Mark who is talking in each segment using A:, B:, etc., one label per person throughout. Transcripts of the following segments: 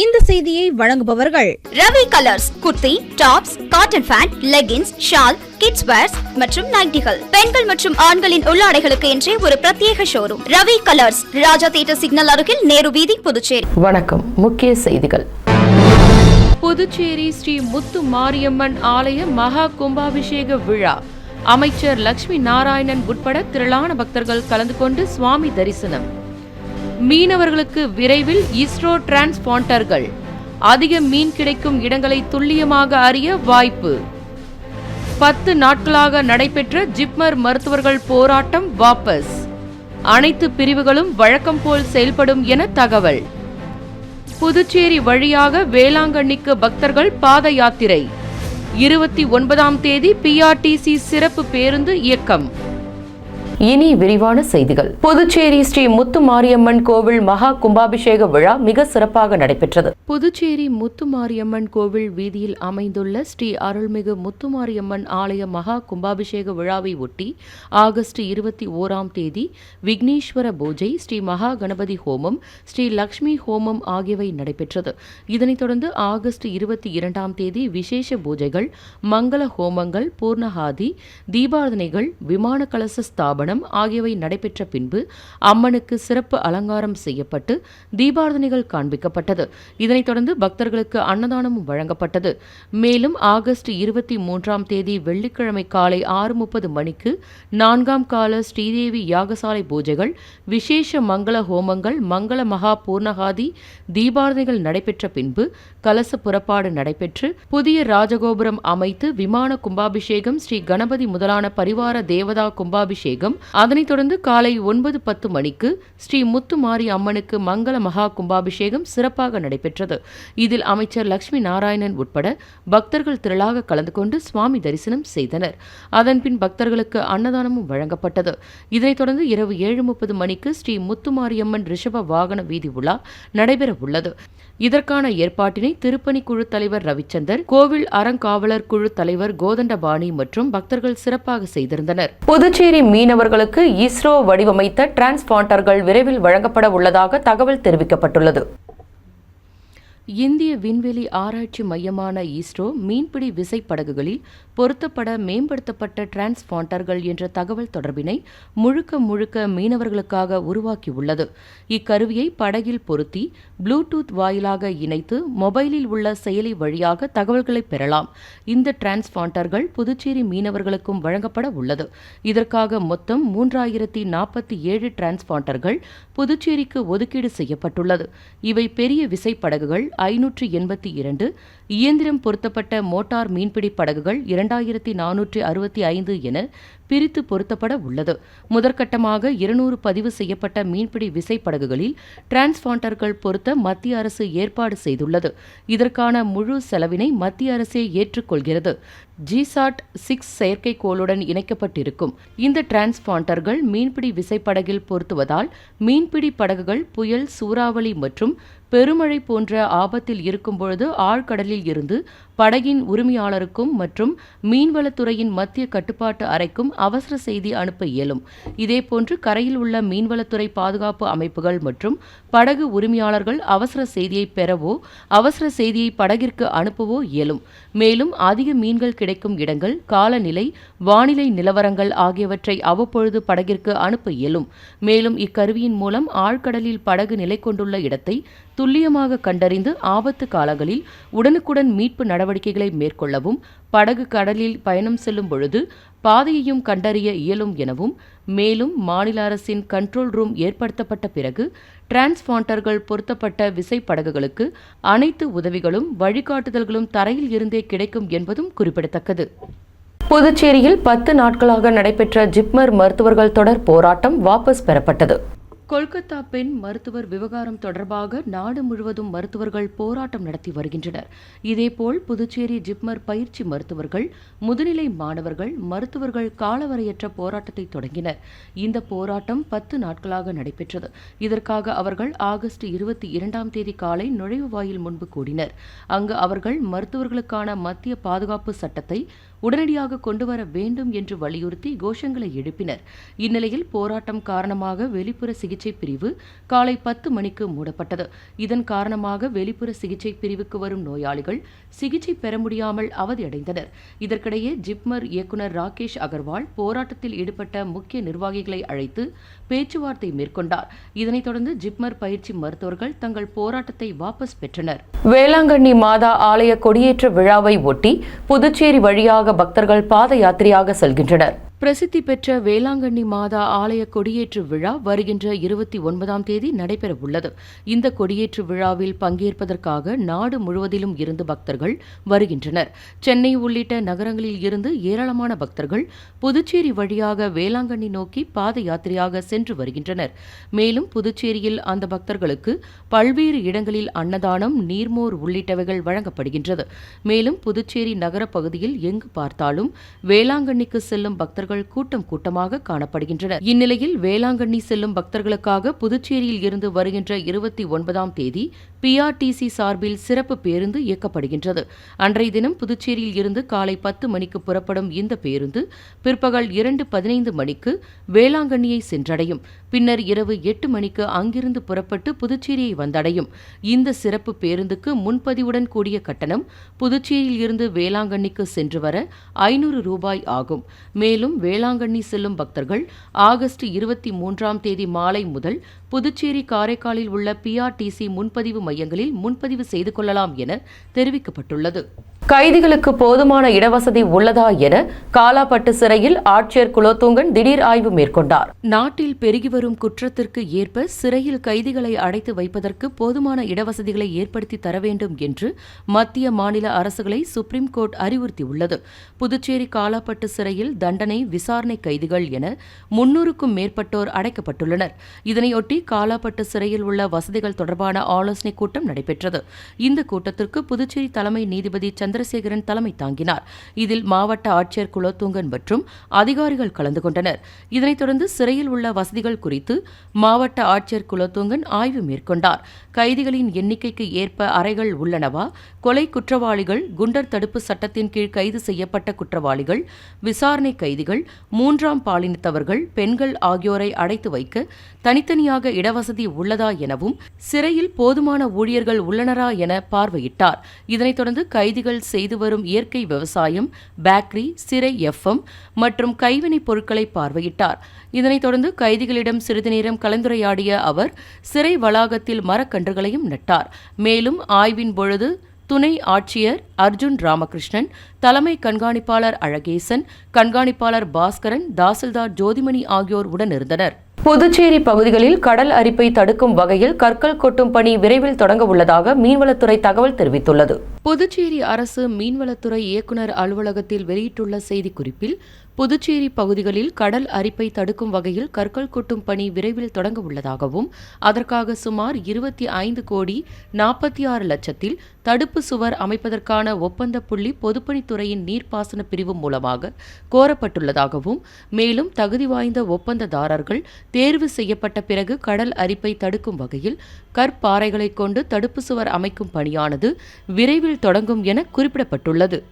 A: இந்த செய்தியை வழங்குபவர்கள்
B: Ravi Colours kurti tops cotton pant leggings shawl kids wears மற்றும் நைட்டிகள். பெண்கள் மற்றும் ஆண்களின் உள்ளாடைகளுக்கு என்றே ஒரு பிரத்யேக showroom Ravi Colours Raja theatre signal அருகில் நேரு வீதி புதுச்சேரி.
C: வணக்கம். முக்கிய செய்திகள்.
D: புதுச்சேரி ஸ்ரீ முத்து மாரியம்மன் ஆலய மகா கும்பாபிஷேக விழா. அமைச்சர் லட்சுமி நாராயணன் உட்பட திரளான பக்தர்கள் கலந்து கொண்டு சுவாமி தரிசனம். மீனவர்களுக்கு விரைவில் இஸ்ரோ டிரான்ஸ்பாண்டர்கள். அதிக மீன் கிடைக்கும் இடங்களை துல்லியமாக அறிய வாய்ப்பு. பத்து நாட்களாக நடைபெற்ற ஜிப்மர் மருத்துவர்கள் போராட்டம் வாபஸ். அனைத்து பிரிவுகளும் வழக்கம் போல் செயல்படும் என தகவல். புதுச்சேரி வழியாக வேளாங்கண்ணிக்கு பக்தர்கள் பாத யாத்திரை. இருபத்தி ஒன்பதாம் தேதி பிஆர்டிசி சிறப்பு பேருந்து இயக்கம்.
C: இனி விரிவான செய்திகள். புதுச்சேரி ஸ்ரீ முத்து மாரியம்மன் கோவில் மகா கும்பாபிஷேக விழா மிக சிறப்பாக நடைபெற்றது.
D: புதுச்சேரி முத்து மாரியம்மன் கோவில் வீதியில் அமைந்துள்ள ஸ்ரீ அருள்மிகு முத்து மாரியம்மன் ஆலய மகா கும்பாபிஷேக விழாவை ஒட்டி ஆகஸ்ட் இருபத்தி ஓராம் தேதி விக்னேஸ்வர பூஜை ஸ்ரீ மகா கணபதி ஹோமம் ஸ்ரீ லக்ஷ்மி ஹோமம் ஆகியவை நடைபெற்றது. இதனைத் தொடர்ந்து ஆகஸ்ட் இருபத்தி இரண்டாம் தேதி விசேஷ பூஜைகள் மங்கள ஹோமங்கள் பூர்ணஹாதி தீபாரதனைகள் விமான கலச ஸ்தாபனம் திருமணம் ஆகியவை நடைபெற்ற பின்பு அம்மனுக்கு சிறப்பு அலங்காரம் செய்யப்பட்டு தீபாரதனைகள் காண்பிக்கப்பட்டது. இதனைத் தொடர்ந்து பக்தர்களுக்கு அன்னதானமும் வழங்கப்பட்டது. மேலும் ஆகஸ்ட் இருபத்தி மூன்றாம் தேதி வெள்ளிக்கிழமை காலை ஆறு முப்பது மணிக்கு நான்காம் கால ஸ்ரீதேவி யாகசாலை பூஜைகள் விசேஷ மங்கள ஹோமங்கள் மங்கள மகா பூர்ணகாதி தீபாரதனைகள் நடைபெற்ற பின்பு கலச புறப்பாடு நடைபெற்று புதிய ராஜகோபுரம் அமைத்து விமான கும்பாபிஷேகம் ஸ்ரீ கணபதி முதலான பரிவார தேவதா கும்பாபிஷேகம் அதனைத் தொடர்ந்து காலை ஒன்பது பத்து மணிக்கு ஸ்ரீ முத்துமாரி அம்மனுக்கு மங்கள மகா கும்பாபிஷேகம் சிறப்பாக நடைபெற்றது. இதில் அமைச்சர் லட்சுமி நாராயணன் உட்பட பக்தர்கள் திரளாக கலந்து கொண்டு சுவாமி தரிசனம் செய்தனர். அதன்பின் பக்தர்களுக்கு அன்னதானமும் வழங்கப்பட்டது. இதனைத் தொடர்ந்து இரவு ஏழு முப்பது மணிக்கு ஸ்ரீ முத்துமாரியம்மன் ரிஷப வாகன வீதி உலா நடைபெற உள்ளது இதற்கான ஏற்பாட்டினை திருப்பணி குழு தலைவர் ரவிச்சந்தர் கோவில் அறங்காவலர் குழு தலைவர் கோதண்டபாணி மற்றும் பக்தர்கள் சிறப்பாக செய்திருந்தனர்.
C: புதுச்சேரி மீனவர்களுக்கு இஸ்ரோ வடிவமைத்த டிரான்ஸ்பாண்டர்கள் விரைவில் வழங்கப்பட உள்ளதாக தகவல் தெரிவிக்கப்பட்டுள்ளது.
D: இந்திய விண்வெளி ஆராய்ச்சி மையமான இஸ்ரோ மீன்பிடி விசைப்படகுகளில் பொருத்தப்பட மேம்படுத்தப்பட்ட டிரான்ஸ்பாண்டர்கள் என்ற தகவல் தொடர்பினை முழுக்க முழுக்க மீனவர்களுக்காக உருவாக்கியுள்ளது. இக்கருவியை படகில் பொருத்தி ப்ளூடூத் வாயிலாக இணைத்து மொபைலில் உள்ள செயலி வழியாக தகவல்களை பெறலாம். இந்த டிரான்ஸ்பாண்டர்கள் புதுச்சேரி மீனவர்களுக்கும் வழங்கப்பட உள்ளது. இதற்காக மொத்தம் மூன்றாயிரத்தி நாற்பத்தி ஏழு டிரான்ஸ்பாண்டர்கள் புதுச்சேரிக்கு ஒதுக்கீடு செய்யப்பட்டுள்ளது. இவை பெரிய விசைப்படகுகள் ஐநூற்று எண்பத்தி இரண்டு இயந்திரம் பொருத்தப்பட்ட மோட்டார் மீன்பிடி படகுகள் இரண்டாயிரத்தி நானூற்றி அறுபத்தி ஐந்து என பிரித்து பொருத்தப்பட உள்ளது. முதற்கட்டமாக இருநூறு பதிவு செய்யப்பட்ட மீன்பிடி விசைப்படகுகளில் டிரான்ஸ்பாண்டர்கள் பொருத்த மத்திய அரசு ஏற்பாடு செய்துள்ளது. இதற்கான முழு செலவினை மத்திய அரசே ஏற்றுக்கொள்கிறது. ஜிசாட் சிக்ஸ் செயற்கைக்கோளுடன் இணைக்கப்பட்டிருக்கும். இந்த டிரான்ஸ்பாண்டர்கள் மீன்பிடி விசைப்படகில் பொருத்துவதால் மீன்பிடி படகுகள் புயல் சூறாவளி மற்றும் பெருமழை போன்ற ஆபத்தில் இருக்கும் பொழுது ஆழ்கடலில் இருந்து படகின் உரிமையாளருக்கும் மற்றும் மீன்வளத்துறையின் மத்திய கட்டுப்பாட்டு அறைக்கும் அவசர செய்தி அனுப்ப இயலும். இதேபோன்று கரையில் உள்ள மீன்வளத்துறை பாதுகாப்பு அமைப்புகள் மற்றும் படகு உரிமையாளர்கள் அவசர செய்தியை பெறவோ அவசர செய்தியை படகிற்கு அனுப்பவோ இயலும். மேலும் அதிக மீன்கள் கிடைக்கும் இடங்கள் காலநிலை வானிலை நிலவரங்கள் ஆகியவற்றை அவ்வப்பொழுது படகிற்கு அனுப்ப இயலும். மேலும் இக்கருவியின் மூலம் ஆழ்கடலில் படகு நிலை கொண்டுள்ள இடத்தை துல்லியமாக கண்டறிந்து ஆபத்து காலங்களில் உடனுக்குடன் மீட்பு நட நடவடிக்கைகளை மேற்கொள்ளவும் படகு கடலில் பயணம் செல்லும் பொழுது பாதையையும் கண்டறிய இயலும் எனவும் மேலும் மாநில அரசின் கண்ட்ரோல் ரூம் ஏற்படுத்தப்பட்ட பிறகு டிரான்ஸ்பாண்டர்கள் பொருத்தப்பட்ட விசைப்படகுகளுக்கு அனைத்து உதவிகளும் வழிகாட்டுதல்களும் தரையில் இருந்தே கிடைக்கும் என்பதும் குறிப்பிடத்தக்கது.
C: புதுச்சேரியில் பத்து நாட்களாக நடைபெற்ற ஜிப்மர் மருத்துவர்கள் தொடர் போராட்டம் வாபஸ் பெறப்பட்டது.
D: கொல்கத்தா பெண் மருத்துவர் விவகாரம் தொடர்பாக நாடு முழுவதும் மருத்துவர்கள் போராட்டம் நடத்தி வருகின்றனர். இதேபோல் புதுச்சேரி ஜிப்மர் பயிற்சி மருத்துவர்கள் முதுநிலை மாணவர்கள் மருத்துவர்கள் காலவரையற்ற போராட்டத்தை தொடங்கினர். இந்த போராட்டம் பத்து நாட்களாக நடைபெற்றது. இதற்காக அவர்கள் ஆகஸ்ட் இருபத்தி இரண்டாம் தேதி காலை நுழைவு வாயில் முன்பு கூடினர். அங்கு அவர்கள் மருத்துவர்களுக்கான மத்திய பாதுகாப்பு சட்டத்தை உடனடியாக கொண்டுவர வேண்டும் என்று வலியுறுத்தி கோஷங்களை எழுப்பினர். இந்நிலையில் போராட்டம் காரணமாக வெளிப்புற சிகிச்சை சிகிச்சை பிரிவு காலை பத்து மணிக்கு மூடப்பட்டது. இதன் காரணமாக வெளிப்புற சிகிச்சை பிரிவுக்கு வரும் நோயாளிகள் சிகிச்சை பெற முடியாமல் அவதியடைந்தனர். இதற்கிடையே ஜிப்மர் இயக்குநர் ராகேஷ் அகர்வால் போராட்டத்தில் ஈடுபட்ட முக்கிய நிர்வாகிகளை அழைத்து பேச்சுவார்த்தை மேற்கொண்டார். இதனைத் தொடர்ந்து ஜிப்மர் பயிற்சி மருத்துவர்கள் தங்கள் போராட்டத்தை வாபஸ் பெற்றனர்.
C: வேளாங்கண்ணி மாதா ஆலய கொடியேற்ற விழாவை ஒட்டி புதுச்சேரி வழியாக பக்தர்கள் பாத யாத்திரையாக செல்கின்றனர்.
D: பிரசித்தி பெற்ற வேளாங்கண்ணி மாதா ஆலய கொடியேற்று விழா வருகின்ற இருபத்தி ஒன்பதாம் தேதி நடைபெறவுள்ளது. இந்த கொடியேற்று விழாவில் பங்கேற்பதற்காக நாடு முழுவதிலும் இருந்து பக்தர்கள் வருகின்றனர். சென்னை உள்ளிட்ட நகரங்களில் இருந்து ஏராளமான பக்தர்கள் புதுச்சேரி வழியாக வேளாங்கண்ணி நோக்கி பாத யாத்திரையாக சென்று வருகின்றனர். மேலும் புதுச்சேரியில் அந்த பக்தர்களுக்கு பல்வேறு இடங்களில் அன்னதானம் நீர்மோர் உள்ளிட்டவைகள் வழங்கப்படுகின்றது. மேலும் புதுச்சேரி நகர பகுதியில் எங்கு பார்த்தாலும் வேளாங்கண்ணிக்கு செல்லும் பக்தர்கள் பக்தர்கள் கூட்டம் கூட்டமாக காணப்படுகின்றனர். இந்நிலையில் வேளாங்கண்ணி செல்லும் பக்தர்களுக்காக புதுச்சேரியில் இருந்து வருகின்ற இருபத்தி ஒன்பதாம் தேதி பிஆர்டிசி சார்பில் சிறப்பு பேருந்து இயக்கப்படுகின்றது. அன்றைய தினம் புதுச்சேரியில் இருந்து காலை பத்து மணிக்கு புறப்படும் இந்த பேருந்து பிற்பகல் இரண்டு பதினைந்து மணிக்கு வேளாங்கண்ணியை சென்றடையும். பின்னர் இரவு எட்டு மணிக்கு அங்கிருந்து புறப்பட்டு புதுச்சேரியை வந்தடையும். இந்த சிறப்பு பேருந்துக்கு முன்பதிவுடன் கூடிய கட்டணம் புதுச்சேரியில் இருந்து வேளாங்கண்ணிக்கு சென்று வர ஐநூறு ரூபாய் ஆகும். மேலும் வேளாங்கண்ணி செல்லும் பக்தர்கள் ஆகஸ்ட் இருபத்தி மூன்றாம் தேதி மாலை முதல் புதுச்சேரி காரைக்காலில் உள்ள பிஆர்டிசி முன்பதிவு மையங்களில் முன்பதிவு செய்து கொள்ளலாம் என தெரிவிக்கப்பட்டுள்ளது.
C: கைதிகளுக்கு போதுமான இடவசதி உள்ளதா என காலாப்பட்டு சிறையில் ஆட்சியர் குலோத்துங்கன் திடீர் ஆய்வு மேற்கொண்டார்.
D: நாட்டில் பெருகி வரும் குற்றத்திற்கு ஏற்ப சிறையில் கைதிகளை அடைத்து வைப்பதற்கு போதுமான இடவசதிகளை ஏற்படுத்தி தர வேண்டும் என்று மத்திய மாநில அரசுகளை சுப்ரீம் கோர்ட் அறிவுறுத்தியுள்ளது. புதுச்சேரி காலாப்பட்டு சிறையில் தண்டனை விசாரணை கைதிகள் என முன்னூறுக்கும் மேற்பட்டோர் அடைக்கப்பட்டுள்ளனர். இதனையொட்டி காலாப்பட்டு சிறையில் உள்ள வசதிகள் தொடர்பான ஆலோசனைக் கூட்டம் நடைபெற்றது. இந்த கூட்டத்திற்கு புதுச்சேரி தலைமை நீதிபதி சந்திரசேகரன் தலைமை தாங்கினார். இதில் மாவட்ட ஆட்சியர் குலோத்துங்கன் மற்றும் அதிகாரிகள் கலந்து கொண்டனர். இதனைத் தொடர்ந்து சிறையில் உள்ள வசதிகள் குறித்து மாவட்ட ஆட்சியர் குலோத்துங்கன் ஆய்வு மேற்கொண்டார். கைதிகளின் எண்ணிக்கைக்கு ஏற்ப அறைகள் உள்ளனவா? கொலை குற்றவாளிகள் குண்டர் தடுப்பு சட்டத்தின் கீழ் கைது செய்யப்பட்ட குற்றவாளிகள் விசாரணை கைதிகள் மூன்றாம் பாலினத்தவர்கள் பெண்கள் ஆகியோரை அடைத்து வைக்க தனித்தனியாக இடவசதி உள்ளதா எனவும் சிறையில் போதுமான ஊழியர்கள் உள்ளனரா என பார்வையிட்டார். இதனைத் தொடர்ந்து கைதிகள் செய்து வரும் இயற்கை விவசாயம் பேக்கரி சிறை எஃப்எம் மற்றும் கைவினைப் பொருட்களை பார்வையிட்டார். இதனைத் தொடர்ந்து கைதிகளிடம் சிறிது நேரம் கலந்துரையாடிய அவர் சிறை வளாகத்தில் மரக்கன்றுகளையும் நட்டார். மேலும் ஆய்வின் பொழுது துணை ஆட்சியர் அர்ஜுன் ராமகிருஷ்ணன் தலைமை கண்காணிப்பாளர் அழகேசன் கண்காணிப்பாளர் பாஸ்கரன் தாசில்தார் ஜோதிமணி ஆகியோர் உடனிருந்தனர்
C: புதுச்சேரி பகுதிகளில் கடல் அரிப்பை தடுக்கும் வகையில் கற்கள் கொட்டும் பணி விரைவில் தொடங்க உள்ளதாக மீன்வளத்துறை தகவல் தெரிவித்துள்ளது.
D: புதுச்சேரி அரசு மீன்வளத்துறை இயக்குநர் அலுவலகத்தில் வெளியிட்டுள்ள செய்திக்குறிப்பில் புதுச்சேரி பகுதிகளில் கடல் அரிப்பை தடுக்கும் வகையில் கற்கள் கொட்டும் பணி விரைவில் தொடங்க உள்ளதாகவும் அதற்காக சுமார் இருபத்தி ஐந்து கோடி நாற்பத்தி ஆறு லட்சத்தில் தடுப்பு சுவர் அமைப்பதற்கான ஒப்பந்த புள்ளி பொதுப்பணித்துறையின் நீர்ப்பாசன பிரிவு மூலமாக கோரப்பட்டுள்ளதாகவும் மேலும் தகுதி வாய்ந்த ஒப்பந்ததாரர்கள் தேர்வு செய்யப்பட்ட பிறகு கடல் அரிப்பை தடுக்கும் வகையில் கற்பாறைகளை கொண்டு தடுப்பு சுவர் அமைக்கும் பணியானது விரைவில் தொடங்கும் என குறிப்பிடப்பட்டுள்ளது.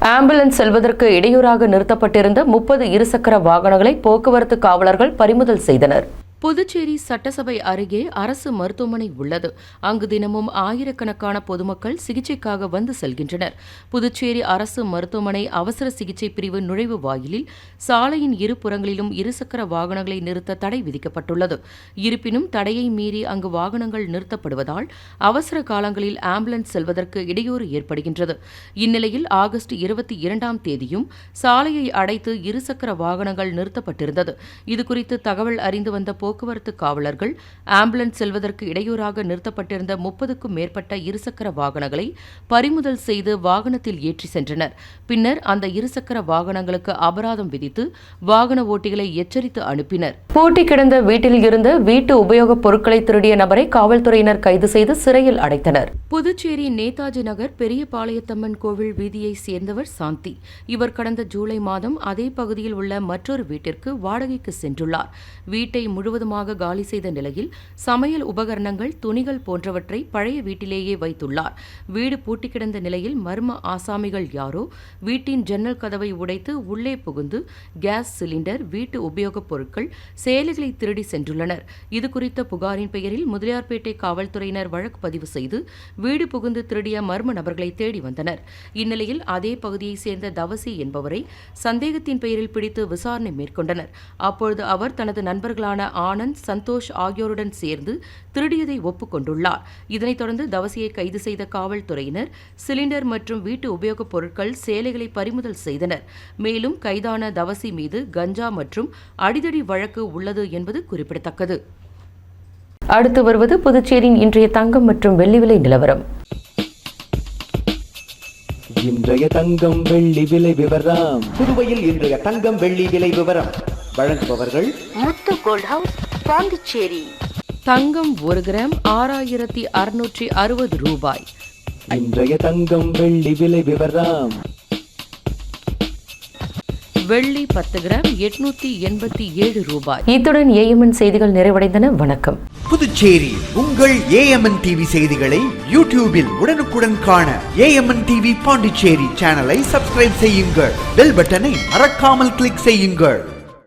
C: ஆம்புலன்ஸ் செல்வதற்கு இடையூறாக நிறுத்தப்பட்டிருந்த முப்பது இருசக்கர வாகனங்களை போக்குவரத்து காவலர்கள் பறிமுதல் செய்தனர்.
D: புதுச்சேரி சட்டசபை அருகே அரசு மருத்துவமனை உள்ளது. அங்கு தினமும் ஆயிரக்கணக்கான பொதுமக்கள் சிகிச்சைக்காக வந்து செல்கின்றனர். புதுச்சேரி அரசு மருத்துவமனை அவசர சிகிச்சை பிரிவு நுழைவு வாயிலில் சாலையின் இரு புறங்களிலும் இருசக்கர வாகனங்களை நிறுத்த தடை விதிக்கப்பட்டுள்ளது. இருப்பினும் தடையை மீறி அங்கு வாகனங்கள் நிறுத்தப்படுவதால் அவசர காலங்களில் ஆம்புலன்ஸ் செல்வதற்கு இடையூறு ஏற்படுகின்றது. இந்நிலையில் ஆகஸ்ட் இருபத்தி இரண்டாம் தேதியும் சாலையை அடைத்து இருசக்கர வாகனங்கள் நிறுத்தப்பட்டிருந்தது. இதுகுறித்து தகவல் அறிந்து வந்த போக்குவரத்து காவலர்கள் ஆம்புலன்ஸ் செல்வதற்கு இடையூறாக நிறுத்தப்பட்டிருந்த முப்பதுக்கும் மேற்பட்ட இருசக்கர வாகனங்களை பறிமுதல் செய்து வாகனத்தில் ஏற்றி சென்றனர். பின்னர் அந்த இருசக்கர வாகனங்களுக்கு அபராதம் விதித்து வாகன ஓட்டிகளை எச்சரித்து அனுப்பினர்.
C: பூட்டி கிடந்த வீட்டில் இருந்த வீட்டு உபயோகப் பொருட்களை திருடிய நபரை காவல்துறையினர் கைது செய்து சிறையில் அடைத்தனர்.
D: புதுச்சேரி நேதாஜி நகர் பெரியபாளையத்தம்மன் கோவில் வீதியைச் சேர்ந்தவர் சாந்தி. இவர் கடந்த ஜூலை மாதம் அதே பகுதியில் உள்ள மற்றொரு வீட்டிற்கு வாடகைக்கு சென்றுள்ளார். வீட்டை முழுவதும் முழுவதுமாக காலி செய்த நிலையில் சமையல் உபகரணங்கள் துணிகள் போன்றவற்றை பழைய வீட்டிலேயே வைத்துள்ளார். வீடு பூட்டி கிடந்த நிலையில் மர்ம ஆசாமிகள் யாரோ வீட்டின் ஜன்னல் கதவை உடைத்து உள்ளே புகுந்து கேஸ் சிலிண்டர் வீட்டு உபயோகப் பொருட்கள் சேலைகளை திருடி சென்றுள்ளனர். இதுகுறித்த புகாரின் பெயரில் முதலியார்பேட்டை காவல்துறையினர் வழக்கு பதிவு செய்து வீடு புகுந்து திருடிய மர்ம நபர்களை தேடி வந்தனர். இந்நிலையில் அதே பகுதியைச் சேர்ந்த தவசி என்பவரை சந்தேகத்தின் பெயரில் பிடித்து விசாரணை மேற்கொண்டனர். அப்பொழுது அவர் தனது நண்பர்களான ஆனந்த் சந்தோஷ் ஆகியோருடன் சேர்ந்து திருடியதை ஒப்புக்கொண்டுள்ளார். இதனைத் தொடர்ந்து தவசியை கைது செய்த காவல்துறையினர் சிலிண்டர் மற்றும் வீட்டு உபயோகப் பொருட்கள் சேலைகளை பறிமுதல் செய்தனர். மேலும் கைதான தவசி மீது கஞ்சா மற்றும் அடிதடி வழக்கு உள்ளது என்பது குறிப்பிடத்தக்கது.
C: அடுத்து வருவது புதுச்சேரியின் இன்றைய தங்கம் மற்றும் வெள்ளி விலை நிலவரம்.
E: இன்றைய தங்கம் வெள்ளி விலை விவரம். புதுவையில் இன்றைய தங்கம் வெள்ளி விலை விவரம். வழங்குபவர்கள்
F: முத்து கோல்ட் ஹவுஸ் பாண்டிச்சேரி.
D: தங்கம் ஒரு கிராம் ஆறாயிரத்தி அறுநூற்றி அறுபது ரூபாய்.
E: இன்றைய தங்கம் வெள்ளி விலை விவரம்
D: வெள்ளி பத்து கிராம் எட்நூத்தி எண்பத்தி ஏழு ரூபாய்.
C: இத்துடன் ஏஎம்என் செய்திகள் நிறைவடைந்தன. வணக்கம்.
G: புதுச்சேரி உங்கள் ஏஎம்என் டிவி செய்திகளை யூடியூபில் உடனுக்குடன் காண ஏஎம்என் டிவி பாண்டிச்சேரி சேனலை சப்ஸ்கிரைப் செய்யுங்கள். பெல் பட்டனை மறக்காமல் கிளிக் செய்யுங்கள்.